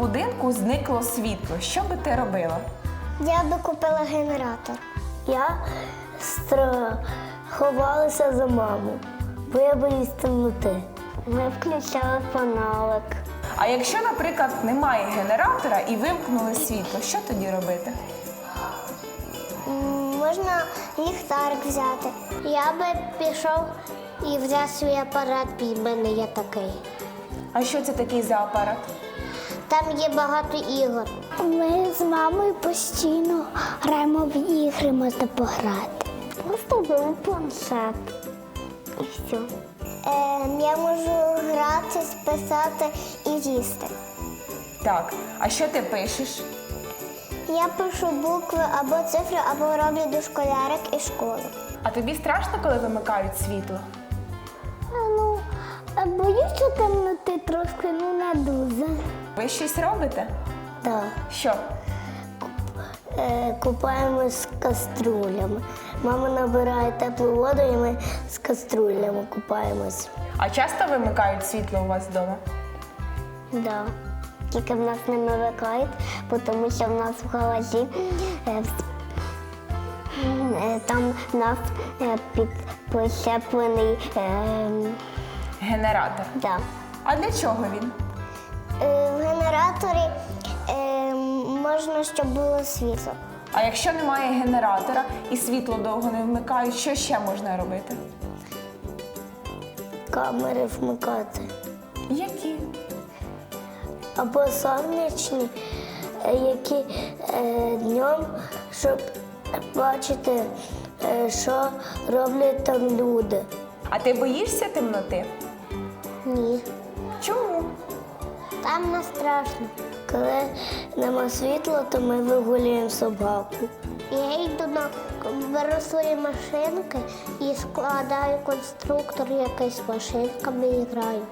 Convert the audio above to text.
будинку зникло світло, що би ти робила? Я би купила генератор. Я ховалася за маму, бо я боюсь темноти. Ми включали фоналик. А якщо, наприклад, немає генератора і вимкнули світло, що тоді робити? Можна ліхтарик взяти. Я би пішов і взяв свій апарат, бо в мене є такий. А що це такий за апарат? Там є багато ігор. Ми з мамою постійно граємо в ігри, можна пограти. Просто беру планшет. І все. Е, я можу грати, списати і їсти. Так, а що ти пишеш? Я пишу букви або цифри, або роблю дошколярик і школу. А тобі страшно, коли вимикають світло? Ну, боюся темноти трошки, ну не дуже. Ви щось робите? Так. Що? Е, купаємось з каструлями. Мама набирає теплу воду і ми з каструлями купаємось. А часто вимикають світло у вас вдома? Да. Тільки в нас не вимикають, тому що в нас в гаражі е, е, там в нас е, під прищеплений. Е, Генератор. да. А для чого він? е, в генераторі е, можна, щоб було світло. А якщо немає генератора і світло довго не вмикають, що ще можна робити? Камери вмикати. Які? або сонячні, е, які е, днем, щоб бачити, е, що роблять там люди. А ти боїшся темноти? Ні. Чому? Там не страшно. Коли нема світла, то ми вигулюємо собаку. Я йду на беру свої машинки і складаю конструктор якийсь машинками і граю.